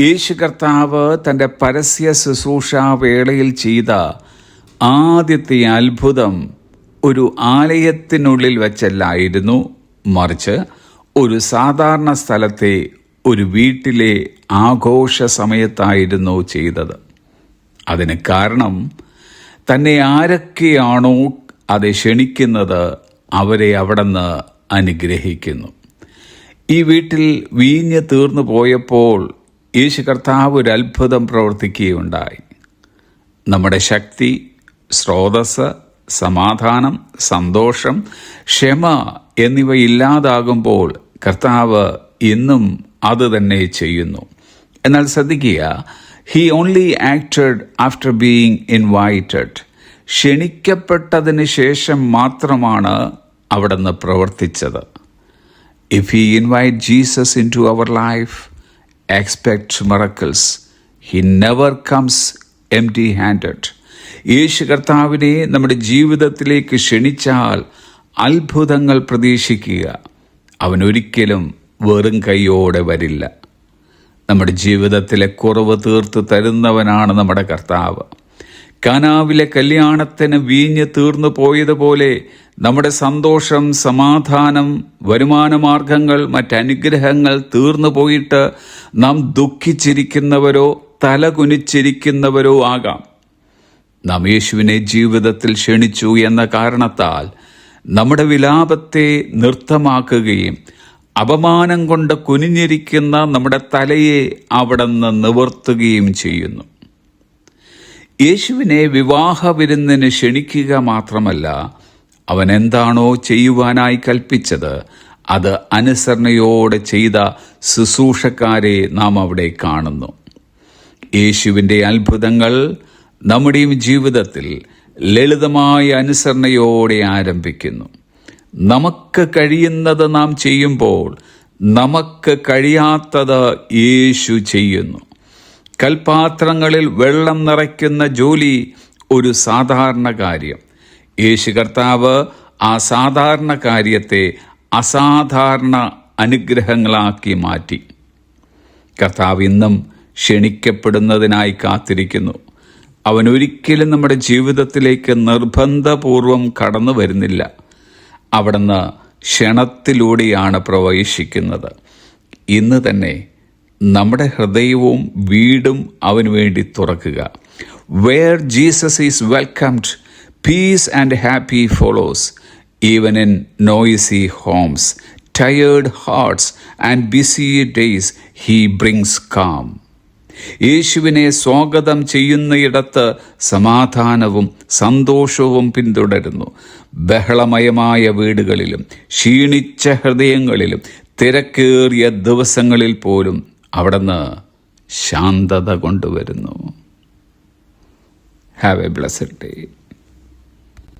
യേശു കർത്താവ് തന്റെ പരസ്യ ശുശ്രൂഷ വേളയിൽ ചെയ്ത ആദ്യത്തെ അത്ഭുതം ഒരു ആലയത്തിനുള്ളിൽ വച്ചല്ലായിരുന്നു. മറിച്ച് ഒരു സാധാരണ സ്ഥലത്തെ ഒരു വീട്ടിലെ ആഘോഷ സമയത്തായിരുന്നു ചെയ്തത്. അതിന് കാരണം തന്നെ ആരൊക്കെയാണോ അത് ക്ഷണിക്കുന്നത് അവരെ അവിടുന്ന് അനുഗ്രഹിക്കുന്നു. ഈ വീട്ടിൽ വീഞ്ഞ് തീർന്നു പോയപ്പോൾ യേശു കർത്താവ് ഒരു അത്ഭുതം പ്രവർത്തിക്കുകയുണ്ടായി. നമ്മുടെ ശക്തി സ്രോതസ് സമാധാനം സന്തോഷം ക്ഷമ എന്നിവ ഇല്ലാതാകുമ്പോൾ കർത്താവ് ഇന്നും അത് തന്നെ ചെയ്യുന്നു. എന്നാൽ ശ്രദ്ധിക്കുക he only acted after being invited ക്ഷണിക്കപ്പെട്ടതിന് ശേഷം മാത്രമാണ് അവിടുന്ന് പ്രവർത്തിച്ചത്. If he invite Jesus into our life expect miracles he never comes empty handed യേശു കർത്താവിനെ നമ്മുടെ ജീവിതത്തിലേക്ക് ക്ഷണിച്ചാൽ അത്ഭുതങ്ങൾ പ്രതീക്ഷിക്കുക. അവൻ ഒരിക്കലും വെറും കൈയോടെ വരില്ല. നമ്മുടെ ജീവിതത്തിലെ കുറവ് തീർത്ത് തരുന്നവനാണ് നമ്മുടെ കർത്താവ്. കാനാവിലെ കല്യാണത്തിന് വീഞ്ഞ് തീർന്നു പോയതുപോലെ നമ്മുടെ സന്തോഷം സമാധാനം വരുമാനമാർഗങ്ങൾ മറ്റനുഗ്രഹങ്ങൾ തീർന്നു പോയിട്ട് നാം ദുഃഖിച്ചിരിക്കുന്നവരോ തലകുനിച്ചിരിക്കുന്നവരോ ആകാം. നാം യേശുവിനെ ജീവിതത്തിൽ ക്ഷണിച്ചു എന്ന കാരണത്താൽ നമ്മുടെ വിലാപത്തെ നൃത്തമാക്കുകയും അപമാനം കൊണ്ട് കുനിഞ്ഞിരിക്കുന്ന നമ്മുടെ തലയെ അവിടെ നിന്ന് നിവർത്തുകയും ചെയ്യുന്നു. യേശുവിനെ വിവാഹ വിരുന്നിന് ക്ഷണിക്കുക മാത്രമല്ല അവൻ എന്താണോ ചെയ്യുവാനായി കൽപ്പിച്ചത് അത് അനുസരണയോടെ ചെയ്ത ശുശ്രൂഷക്കാരെ നാം അവിടെ കാണുന്നു. യേശുവിന്റെ അത്ഭുതങ്ങൾ നമ്മുടെയും ജീവിതത്തിൽ ലളിതമായ അനുസരണയോടെ ആരംഭിക്കുന്നു. നമുക്ക് കഴിയുന്നത് നാം ചെയ്യുമ്പോൾ നമുക്ക് കഴിയാത്തത് യേശു ചെയ്യുന്നു. കൽപാത്രങ്ങളിൽ വെള്ളം നിറയ്ക്കുന്ന ജോലി ഒരു സാധാരണ കാര്യം. യേശു കർത്താവ് ആ സാധാരണ കാര്യത്തെ അസാധാരണ അനുഗ്രഹങ്ങളാക്കി മാറ്റി. കർത്താവ് ഇന്നും ക്ഷണിക്കപ്പെടുന്നതിനായി കാത്തിരിക്കുന്നു. അവൻ ഒരിക്കലും നമ്മുടെ ജീവിതത്തിലേക്ക് നിർബന്ധപൂർവം കടന്നു വരുന്നില്ല. അവിടുന്ന് ക്ഷണത്തിലൂടെയാണ് പ്രവേശിക്കുന്നത്. ഇന്ന് തന്നെ നമ്മുടെ ഹൃദയവും വീടും അവന് വേണ്ടി തുറക്കുക. Where Jesus is welcomed peace and happy follows even in noisy homes tired hearts and busy days he brings calm യേശുവിനെ സ്വാഗതം ചെയ്യുന്നയിടത്ത് സമാധാനവും സന്തോഷവും പിന്തുടരുന്നു. ബഹളമയമായ വീടുകളിലും ക്ഷീണിച്ച ഹൃദയങ്ങളിലും തിരക്കേറിയ ദിവസങ്ങളിൽ പോലും അവിടുന്ന് ശാന്തത കൊണ്ടുവരുന്നു. Have A blessed day